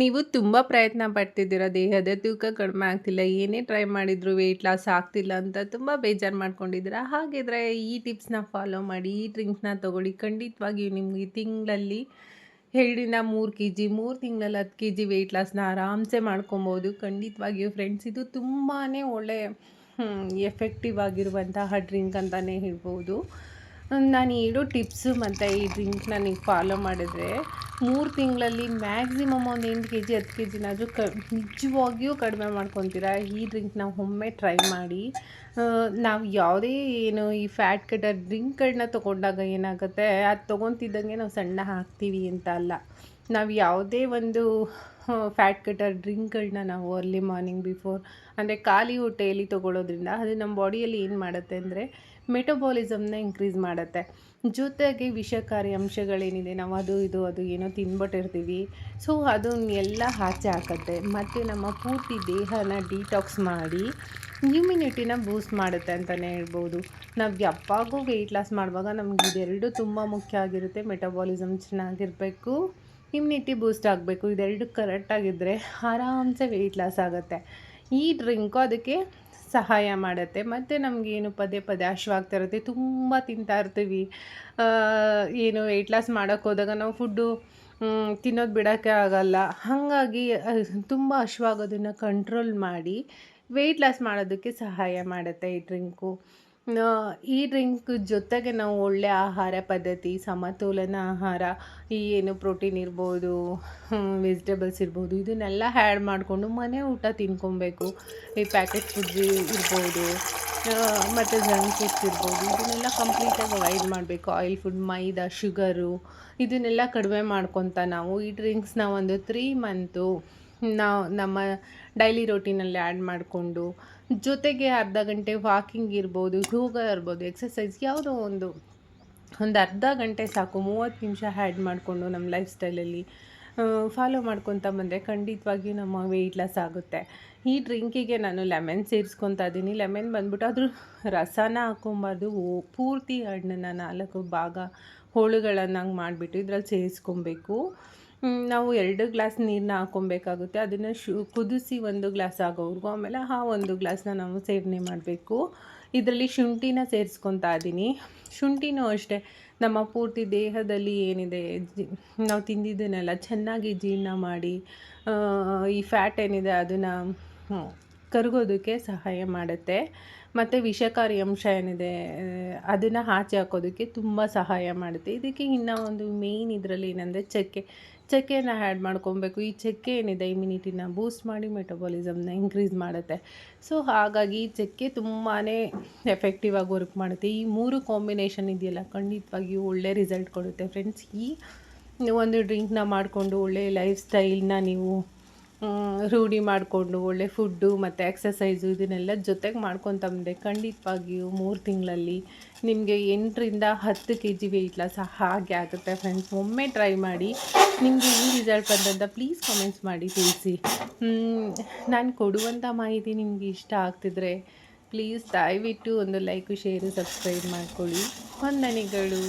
ನೀವು ತುಂಬ ಪ್ರಯತ್ನ ಪಡ್ತಿದ್ದೀರ? ದೇಹದ ತೂಕ ಕಡಿಮೆ ಆಗ್ತಿಲ್ಲ. ಏನೇ ಟ್ರೈ ಮಾಡಿದ್ರು ವೆಯ್ಟ್ ಲಾಸ್ ಆಗ್ತಿಲ್ಲ ಅಂತ ತುಂಬ ಬೇಜಾರು ಮಾಡ್ಕೊಂಡಿದ್ದೀರಾ? ಹಾಗಿದ್ರೆ ಈ ಟಿಪ್ಸ್ನ ಫಾಲೋ ಮಾಡಿ, ಈ ಡ್ರಿಂಕ್ಸ್ನ ತೊಗೊಳ್ಳಿ. ಖಂಡಿತವಾಗಿಯೂ ನಿಮಗೆ ತಿಂಗಳಲ್ಲಿ ಹೇಳಿನ ಮೂರು ಕೆ ಜಿ ಮೂರು ತಿಂಗಳಲ್ಲಿ ಹತ್ತು ಕೆ ಜಿ ವೆಯ್ಟ್ ಲಾಸ್ನ ಆರಾಮ್ಸೆ ಮಾಡ್ಕೊಬೋದು. ಖಂಡಿತವಾಗಿಯೂ ಫ್ರೆಂಡ್ಸ್ ಇದು ತುಂಬಾ ಒಳ್ಳೆ ಎಫೆಕ್ಟಿವ್ ಆಗಿರುವಂತಹ ಡ್ರಿಂಕ್ ಅಂತಲೇ ಹೇಳ್ಬೋದು. ನಾನು ಹೇಳೋ ಟಿಪ್ಸು ಮತ್ತು ಈ ಡ್ರಿಂಕ್ನ ನೀವು ಫಾಲೋ ಮಾಡಿದ್ರೆ ಮೂರು ತಿಂಗಳಲ್ಲಿ ಮ್ಯಾಕ್ಸಿಮಮ್ ಒಂದು ಎಂಟು ಕೆ ಜಿ ಹತ್ತು ಕೆ ಜಿನಾದರೂ ಕ, ನಿಜವಾಗಿಯೂ ಕಡಿಮೆ ಮಾಡ್ಕೊತೀರಾ? ಈ ಡ್ರಿಂಕ್ನ ಒಮ್ಮೆ ಟ್ರೈ ಮಾಡಿ ನಾವು ಯಾವುದೇ ಏನು ಈ ಫ್ಯಾಟ್ ಕಟರ್ ಡ್ರಿಂಕ್ಗಳನ್ನ ತೊಗೊಂಡಾಗ ಏನಾಗುತ್ತೆ? ಅದು ತೊಗೊತಿದ್ದಂಗೆ ನಾವು ಸಣ್ಣ ಹಾಕ್ತೀವಿ ಅಂತ ಅಲ್ಲ. ನಾವು ಯಾವುದೇ ಒಂದು ಫ್ಯಾಟ್ ಕಟರ್ ಡ್ರಿಂಕ್ಗಳನ್ನ ನಾವು ಅರ್ಲಿ ಮಾರ್ನಿಂಗ್ ಬಿಫೋರ್ ಅಂದರೆ ಖಾಲಿ ಹೊಟ್ಟೆಯಲ್ಲಿ ತೊಗೊಳ್ಳೋದ್ರಿಂದ ಅದು ನಮ್ಮ ಬಾಡಿಯಲ್ಲಿ ಏನು ಮಾಡುತ್ತೆ ಅಂದರೆ ಮೆಟಬಾಲಿಸಮ್ನ ಇನ್ಕ್ರೀಸ್ ಮಾಡುತ್ತೆ. ಜೊತೆಗೆ ವಿಷಕಾರಿ ಅಂಶಗಳೇನಿದೆ, ನಾವು ಅದು, ಇದು, ಅದು ಏನೋ ತಿನ್ಬಿಟ್ಟಿರ್ತೀವಿ ಸೊ ಅದನ್ನೆಲ್ಲ ಆಚೆ ಹಾಕುತ್ತೆ. ಮತ್ತು ನಮ್ಮ ಪೂರ್ತಿ ದೇಹನ ಡಿಟಾಕ್ಸ್ ಮಾಡಿ ಇಮ್ಯುನಿಟಿನ ಬೂಸ್ಟ್ ಮಾಡುತ್ತೆ ಅಂತಲೇ ಹೇಳ್ಬೋದು. ನಾವು ಯಾವಾಗೂ ವೆಯ್ಟ್ ಲಾಸ್ ಮಾಡುವಾಗ ನಮ್ಗೆ ಇದೆರಡು ತುಂಬ ಮುಖ್ಯ ಆಗಿರುತ್ತೆ. ಮೆಟಬಾಲಿಸಮ್ ಚೆನ್ನಾಗಿರಬೇಕು. ಇಮ್ಯುನಿಟಿ ಬೂಸ್ಟ್ ಆಗಬೇಕು. ಇದೆರಡು ಕರೆಕ್ಟಾಗಿದ್ದರೆ ಆರಾಮ್ಸೆ ವೆಯ್ಟ್ ಲಾಸ್ ಆಗುತ್ತೆ. ಈ ಡ್ರಿಂಕು ಅದಕ್ಕೆ ಸಹಾಯ ಮಾಡುತ್ತೆ. ಮತ್ತು ನಮಗೇನು ಪದೇ ಪದೇ ಹಶ್ವಾಗ್ತಾ ಇರುತ್ತೆ. ತುಂಬ ತಿಂತಾ ಇರ್ತೀವಿ. ಏನು ವೆಯ್ಟ್ ಲಾಸ್ ಮಾಡೋಕ್ಕೆ ಹೋದಾಗ ನಾವು ಫುಡ್ಡು ತಿನ್ನೋದು ಬಿಡೋಕ್ಕೆ ಆಗಲ್ಲ. ಹಾಗಾಗಿ ತುಂಬ ಹಶ್ವಾಗೋದನ್ನು ಕಂಟ್ರೋಲ್ ಮಾಡಿ ವೆಯ್ಟ್ ಲಾಸ್ ಮಾಡೋದಕ್ಕೆ ಸಹಾಯ ಮಾಡುತ್ತೆ ಈ ಡ್ರಿಂಕು ಈ ಡ್ರಿಂಕ್ ಜೊತೆಗೆ ನಾವು ಒಳ್ಳೆ ಆಹಾರ ಪದ್ಧತಿ, ಸಮತೋಲನ ಆಹಾರ, ಈ ಏನು ಪ್ರೋಟೀನ್ ಇರ್ಬೋದು ವೆಜಿಟೇಬಲ್ಸ್ ಇರ್ಬೋದು, ಇದನ್ನೆಲ್ಲ ಆ್ಯಡ್ ಮಾಡಿಕೊಂಡು ಮನೆ ಊಟ ತಿನ್ಕೊಬೇಕು. ಈ ಪ್ಯಾಕೆಟ್ ಫುಡ್ ಇರ್ಬೋದು ಮತ್ತು ಜಂಕ್ ಫುಡ್ಸ್ ಇರ್ಬೋದು, ಇದನ್ನೆಲ್ಲ ಕಂಪ್ಲೀಟಾಗಿ ಅವಾಯ್ಡ್ ಮಾಡಬೇಕು. ಆಯಿಲ್ ಫುಡ್ ಮೈದಾ ಶುಗರು ಇದನ್ನೆಲ್ಲ ಕಡಿಮೆ ಮಾಡ್ಕೊತ ನಾವು ಈ ಡ್ರಿಂಕ್ಸ್ನ ಒಂದು ತ್ರೀ ಮಂತು ನಾವು ನಮ್ಮ ಡೈಲಿ ರೊಟೀನಲ್ಲಿ ಆ್ಯಡ್ ಮಾಡಿಕೊಂಡು ಜೊತೆಗೆ ಅರ್ಧ ಗಂಟೆ ವಾಕಿಂಗ್ ಇರ್ಬೋದು ಯೋಗ ಇರ್ಬೋದು ಎಕ್ಸಸೈಸ್ ಯಾವುದೋ ಒಂದು ಒಂದು ಅರ್ಧ ಗಂಟೆ ಸಾಕು, ಮೂವತ್ತು ನಿಮಿಷ ಹ್ಯಾಡ್ ಮಾಡಿಕೊಂಡು ನಮ್ಮ ಲೈಫ್ ಸ್ಟೈಲಲ್ಲಿ ಫಾಲೋ ಮಾಡ್ಕೊತ ಬಂದರೆ ಖಂಡಿತವಾಗಿಯೂ ನಮ್ಮ ವೆಯ್ಟ್ ಲಾಸ್ ಆಗುತ್ತೆ. ಈ ಡ್ರಿಂಕಿಗೆ ನಾನು ಲೆಮನ್ ಸೇರಿಸ್ಕೊತಾ ಇದ್ದೀನಿ ಲೆಮನ್ ಬಂದ್ಬಿಟ್ಟು ಅದ್ರ ರಸನ ಹಾಕ್ಕೊಂಬಾರ್ದು ಪೂರ್ತಿ ಹಣ್ಣನ್ನು ನಾಲ್ಕು ಭಾಗ ಹೋಳುಗಳನ್ನಾಗಿ ಮಾಡಿಬಿಟ್ಟು ಇದ್ರಲ್ಲಿ ಸೇರಿಸ್ಕೊಬೇಕು. ನಾವು ಎರಡು ಗ್ಲಾಸ್ ನೀರನ್ನ ಹಾಕೊಬೇಕಾಗುತ್ತೆ. ಅದನ್ನು ಶು, ಕುದಿಸಿ ಒಂದು ಗ್ಲಾಸ್ ಆಗೋವರೆಗೂ ಆಮೇಲೆ ಆ ಒಂದು ಗ್ಲಾಸ್ನ ನಾವು ಸೇವನೆ ಮಾಡಬೇಕು. ಇದರಲ್ಲಿ ಶುಂಠಿನ ಸೇರಿಸ್ಕೊತಾ ಇದ್ದೀನಿ ಶುಂಠಿನೂ ಅಷ್ಟೇ, ನಮ್ಮ ಪೂರ್ತಿ ದೇಹದಲ್ಲಿ ಏನಿದೆ ನಾವು ತಿಂದಿದ್ದನ್ನೆಲ್ಲ ಚೆನ್ನಾಗಿ ಜೀರ್ಣ ಮಾಡಿ ಈ ಫ್ಯಾಟ್ ಏನಿದೆ ಅದನ್ನು ಕರಗೋದಕ್ಕೆ ಸಹಾಯ ಮಾಡುತ್ತೆ. ಮತ್ತು ವಿಷಕಾರಿ ಅಂಶ ಏನಿದೆ ಅದನ್ನು ಆಚೆ ಹಾಕೋದಕ್ಕೆ ತುಂಬ ಸಹಾಯ ಮಾಡುತ್ತೆ. ಇದಕ್ಕೆ ಇನ್ನೂ ಒಂದು ಮೇಯ್ನ್ ಇದರಲ್ಲಿ ಏನಂದರೆ ಚಕ್ಕೆ. ಚಕ್ಕೆನ ಆ್ಯಡ್ ಮಾಡ್ಕೊಬೇಕು. ಈ ಚಕ್ಕೆ ಏನಿದೆ ಇಮ್ಯುನಿಟಿನ ಬೂಸ್ಟ್ ಮಾಡಿ ಮೆಟಬಾಲಿಸಮ್ನ ಇನ್ಕ್ರೀಸ್ ಮಾಡುತ್ತೆ. ಸೊ ಹಾಗಾಗಿ ಈ ಚಕ್ಕೆ ತುಂಬಾ ಎಫೆಕ್ಟಿವ್ ಆಗಿ ವರ್ಕ್ ಮಾಡುತ್ತೆ. ಈ ಮೂರು ಕಾಂಬಿನೇಷನ್ ಇದೆಯಲ್ಲ, ಖಂಡಿತವಾಗಿಯೂ ಒಳ್ಳೆ ರಿಸಲ್ಟ್ ಕೊಡುತ್ತೆ. ಫ್ರೆಂಡ್ಸ್ ಈ ಒಂದು ಡ್ರಿಂಕ್ನ ಮಾಡಿಕೊಂಡು ಒಳ್ಳೆ ಲೈಫ್ ಸ್ಟೈಲ್ನ ನೀವು ರೂಢಿ ಮಾಡಿಕೊಂಡು ಒಳ್ಳೆ ಫುಡ್ಡು ಮತ್ತು ಎಕ್ಸಸೈಸು ಇದನ್ನೆಲ್ಲ ಜೊತೆಗೆ ಮಾಡ್ಕೊತ ಬಂದೆ. ಖಂಡಿತವಾಗಿಯೂ ಮೂರು ತಿಂಗಳಲ್ಲಿ ನಿಮಗೆ ಎಂಟರಿಂದ ಹತ್ತು ಕೆ ಜಿ ವೆಯ್ಟ್ ಲಾಸ್ ಹಾಗೆ ಆಗುತ್ತೆ ಫ್ರೆಂಡ್ಸ್ ಒಮ್ಮೆ ಟ್ರೈ ಮಾಡಿ ನಿಮಗೆ ಈ ರಿಸಲ್ಟ್ ಬಂದಂತ ಪ್ಲೀಸ್ ಕಮೆಂಟ್ಸ್ ಮಾಡಿ ತಿಳಿಸಿ. ನಾನು ಕೊಡುವಂಥ ಮಾಹಿತಿ ನಿಮಗೆ ಇಷ್ಟ ಆಗ್ತಿದ್ರೆ ಪ್ಲೀಸ್ ದಯವಿಟ್ಟು ಒಂದು ಲೈಕು ಶೇರು ಸಬ್ಸ್ಕ್ರೈಬ್ ಮಾಡ್ಕೊಳ್ಳಿ. ವಂದನೆಗಳು.